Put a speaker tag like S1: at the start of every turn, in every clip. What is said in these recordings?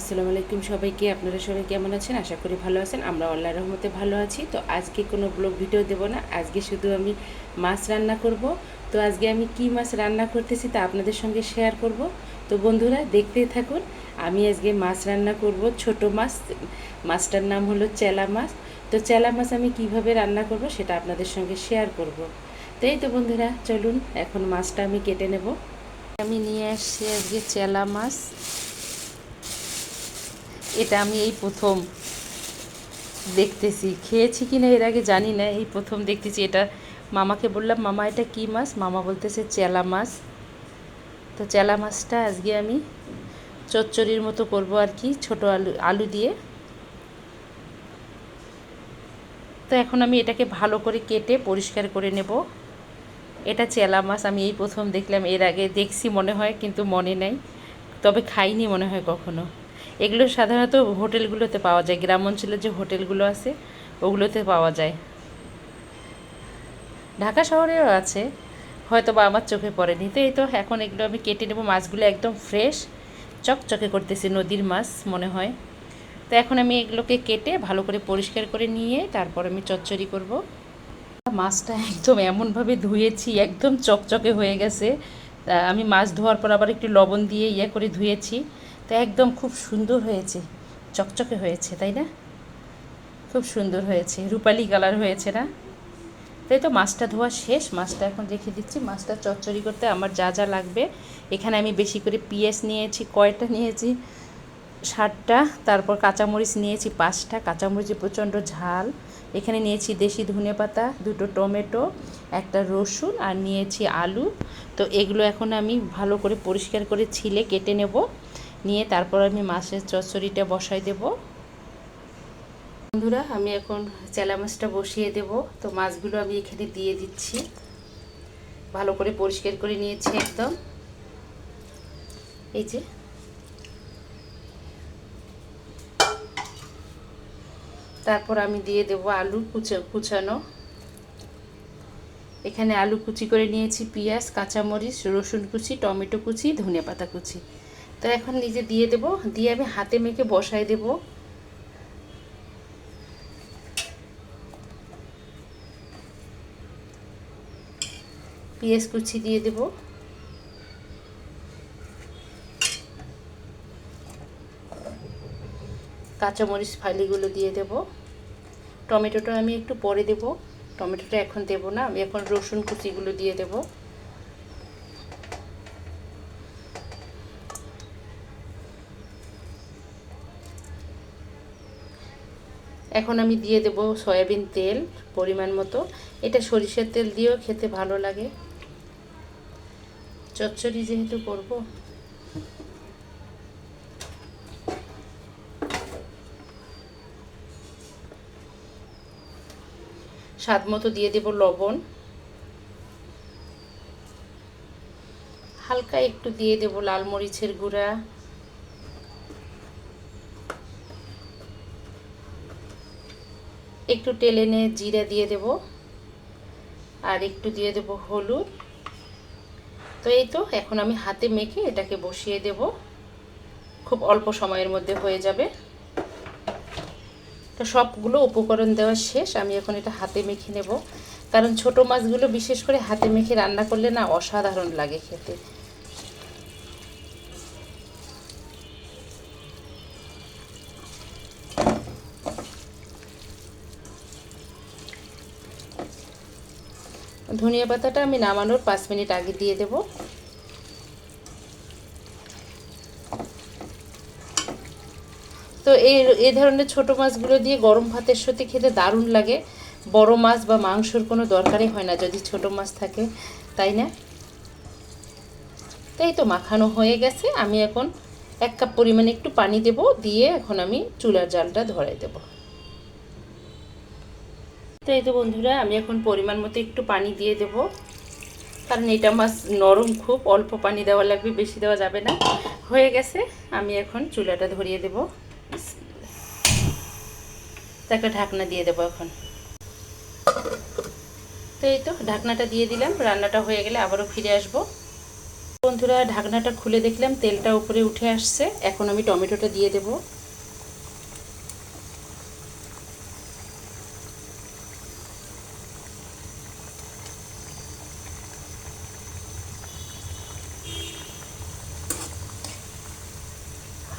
S1: আসসালামু আলাইকুম সবাইকে। আপনারা সবাই কেমন আছেন? আশা করি ভালো আছেন। আমরা আল্লাহ রহমতে ভালো আছি। তো আজকে কোনো ব্লগ ভিডিও দেব না। আজকে শুধু আমি মাছ রান্না করব। তো আজকে আমি কি মাছ রান্না করতেছি তা আপনাদের সঙ্গে শেয়ার করব। তো বন্ধুরা, দেখতেই থাকুন। আমি আজকে মাছ রান্না করব, ছোট মাছ। মাছটার নাম হলো চেলা মাছ। তো চেলা মাছ আমি কীভাবে রান্না করব সেটা আপনাদের সঙ্গে শেয়ার করব। তো এই তো বন্ধুরা, চলুন, এখন মাছটা আমি কেটে নেব। আমি নিয়ে আসছি আজকে চেলা মাছ। এটা আমি এই প্রথম দেখতেছি। খেয়েছি কি না এর আগে জানি না, এই প্রথম দেখতেছি। এটা মামাকে বললাম, মামা, এটা কি মাছ? মামা বলতেছে, চেলা মাছ। তো চেলা মাছটা আজকে আমি চচ্চড়ির মতো করব আর কি, ছোট আলু আলু দিয়ে। তো এখন আমি এটাকে ভালো করে কেটে পরিষ্কার করে নেব। এটা চেলা মাছ, আমি এই প্রথম দেখলাম, এর আগে দেখছি মনে হয়, কিন্তু মনে নেই। তবে খাইনি মনে হয় কখনো। এগুলো সাধারণত হোটেলগুলোতে পাওয়া যায়। গ্রাম অঞ্চলের যে হোটেলগুলো আছে, ওগুলোতে পাওয়া যায়। ঢাকা শহরেও আছে। হয়তো বা আমার চোখে পড়েনি। তো এই তো এখন এগুলো আমি কেটে নেব। মাছগুলো একদম ফ্রেশ। চকচকে করতেছি নদীর মাছ, মনে হয়। তো এখন আমি এগুলোকে কেটে ভালো করে পরিষ্কার করে নিয়ে তারপর আমি চচ্চড়ি করব। মাছটা একদম এমনভাবে ধুয়েছি, একদম চকচকে হয়ে গেছে। আমি মাছ ধোয়ার পর আবার একটু লবণ দিয়ে ইয়ে করে ধুয়েছি। তো একদম খুব সুন্দর হয়েছে। চকচকে হয়েছে, তাই না? খুব সুন্দর হয়েছে, রূপালি কালার হয়েছে না? তাই তো মাছটা ধোয়া শেষ, মাছটা এখন রেখে দিচ্ছি। মাছটা চচ্চড়ি করতে আমার যা যা লাগবে। এখানে আমি বেশি করে পিঁয়াজ নিয়েছি, কয়টা নিয়েছি? ষাটটা তারপর কাঁচামরিচ নিয়েছি পাঁচটা। কাঁচামরিচে প্রচণ্ড ঝাল। এখানে নিয়েছি দেশি ধনে পাতা, দুটো টমেটো, একটা রসুন আর নিয়েছি আলু। তো এগুলো এখন আমি ভালো করে পরিষ্কার করে ছিলে কেটে নেব। নিয়ে তারপর আমি মাছের চচ্চড়িটা বসাই দেব। বন্ধুরা, আমি এখন চেলা মাছটা বসিয়ে দেব। তো মাছগুলো আমি এখানে দিয়ে দিচ্ছি। ভালো করে পরিষ্কার করে নিয়েছি একদম। এই যে। তারপর আমি দিয়ে দেব আলু কুচা, কুচানো। এখানে আলু কুচি করে নিয়েছি, পেঁয়াজ, কাঁচামরিচ, রসুন কুচি, টমেটো কুচি ধনে পাতা কুচি। তো এখন নিজে দিয়ে দেব। দিয়ে আমি হাতে মেখে বসাই দেব। পেঁয়াজ কুচি দিয়ে দেব। কাঁচামরিচ ফালিগুলো দিয়ে দেব। টমেটোটা আমি একটু পরে দেব। টমেটোটা এখন দেব না, আমি এখন রসুন কুচিগুলো দিয়ে দেবো। এখন আমি দিয়ে দেব সয়াবিন তেল পরিমাণ মতো। এটা সরিষার তেল দিয়েও খেতে ভালো লাগে। চচ্চড়ি যেহেতু করব। স্বাদ মতো দিয়ে দেব লবণ। হালকা একটু দিয়ে দেব লাল মরিচের গুঁড়া। একটু টেলে নিয়ে জিরা দিয়ে দেব। আর একটু দিয়ে দেব হলুদ। তো এই তো, এখন আমি হাতে মেখে এটাকে বসিয়ে দেব। খুব অল্প সময়ের মধ্যে হয়ে যাবে। তো সবগুলো উপকরণ দেওয়া শেষ, আমি এখন এটা হাতে মেখে নেব। কারণ ছোট মাছগুলো বিশেষ করে হাতে মেখে রান্না করলে না অসাধারণ লাগে খেতে। ধনিয়া পাতাটা আমি নামানোর পাঁচ মিনিট আগে দিয়ে দেব। তো এই এই ধরনের ছোট মাছগুলো দিয়ে গরম ভাতের সাথে খেতে দারুণ লাগে। বড় মাছ বা মাংসর কোনো দরকারই হয় না, যদি ছোট মাছ থাকে, তাই না? তাই তো মাখানো হয়ে গেছে। আমি এখন এক কাপ পরিমাণে একটু পানি দেব, দিয়ে এখন আমি চুলার জালটা ধরাই দেবো। তো এই তো বন্ধুরা, আমি এখন পরিমাণ মতো একটু পানি দিয়ে দেব। কারণ এটা মাছ নরম খুব, অল্প পানি দেওয়া লাগবে, বেশি দেওয়া যাবে না। হয়ে গেছে, আমি এখন চুলাটা ধরিয়ে দেব। একটা ঢাকনা দিয়ে দেবো এখন। তো এই তো, ঢাকনাটা দিয়ে দিলাম, রান্নাটা হয়ে গেলে আবারও ফিরে আসব। বন্ধুরা, ঢাকনাটা খুলে দেখলাম, তেলটা উপরে উঠে আসছে। এখন আমি টমেটোটা দিয়ে দেব।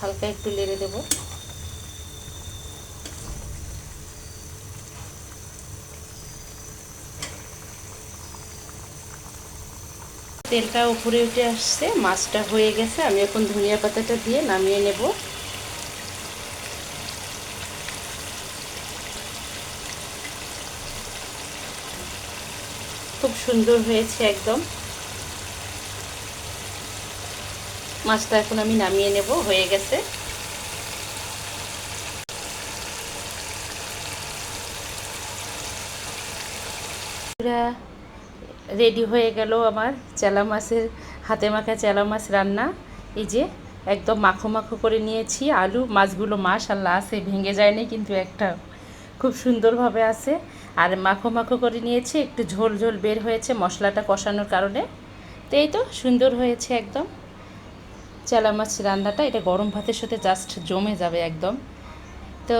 S1: হালকা একটু লেড়ে দেবো। তেলটা উপরে উঠে আসছে, মাছটা হয়ে গেছে। আমি এখন ধনিয়া পাতাটা দিয়ে নামিয়ে নেব। খুব সুন্দর হয়েছে একদম। মাছটা এখন আমি নামিয়ে নেব, হয়ে গেছে। রেডি হয়ে গেল আমার চেলা মাছের, হাতে মাখা চেলা মাছ রান্না। এই যে একদম মাখো মাখো করে নিয়েছি আলু, মাছগুলো মাছ আল্লাহ আছে, ভেঙে যায়নি কিন্তু একটা খুব সুন্দরভাবে আছে। আর মাখো মাখো করে নিয়েছি, একটু ঝোল ঝোল বের হয়েছে মশলাটা কষানোর কারণে। তো এই তো সুন্দর হয়েছে একদম। চেলা মাছ রান্নাটা, এটা গরম ভাতের সাথে জাস্ট জমে যাবে একদম। তো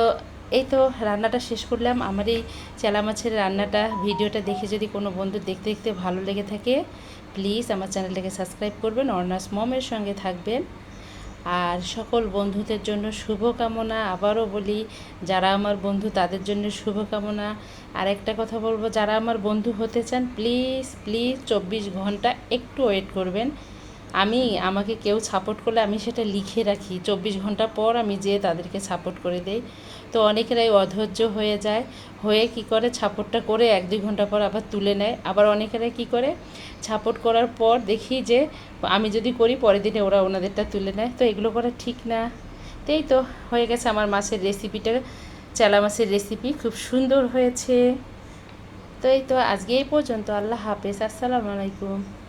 S1: এই তো রান্নাটা শেষ করলাম। আমার এই চেলা মাছের রান্নাটা, ভিডিওটা দেখে যদি কোনো বন্ধু দেখতে দেখতে ভালো লেগে থাকে প্লিজ আমার চ্যানেলটাকে সাবস্ক্রাইব করবেন অর্নাস মমের সঙ্গে থাকবেন। আর সকল বন্ধুদের জন্য শুভকামনা। আবারও বলি, যারা আমার বন্ধু, তাদের জন্য শুভকামনা। আর একটা কথা বলব, যারা আমার বন্ধু হতে চান প্লিজ প্লিজ চব্বিশ ঘণ্টা একটু ওয়েট করবেন। আমি, আমাকে কেউ সাপোর্ট করলে আমি সেটা লিখে রাখি। চব্বিশ ঘণ্টা পর আমি যেয়ে তাদেরকে সাপোর্ট করে দেই। তো অনেকেরাই অধৈর্য হয়ে যায়। হয়ে কি করে? ছাপোর্টটা করে এক দুই ঘণ্টা পর আবার তুলে নেয়। আবার অনেকেরাই কি করে? ছাপোর্ট করার পর দেখি যে, আমি যদি করি পরের দিনে ওরা ওনাদেরটা তুলে নেয়। তো এগুলো করা ঠিক না। তো এই তো হয়ে গেছে আমার মাছের রেসিপিটা চেলা মাছের রেসিপি খুব সুন্দর হয়েছে। তো এই তো আজকে এই পর্যন্ত। আল্লাহ হাফেজ। আসসালামু আলাইকুম।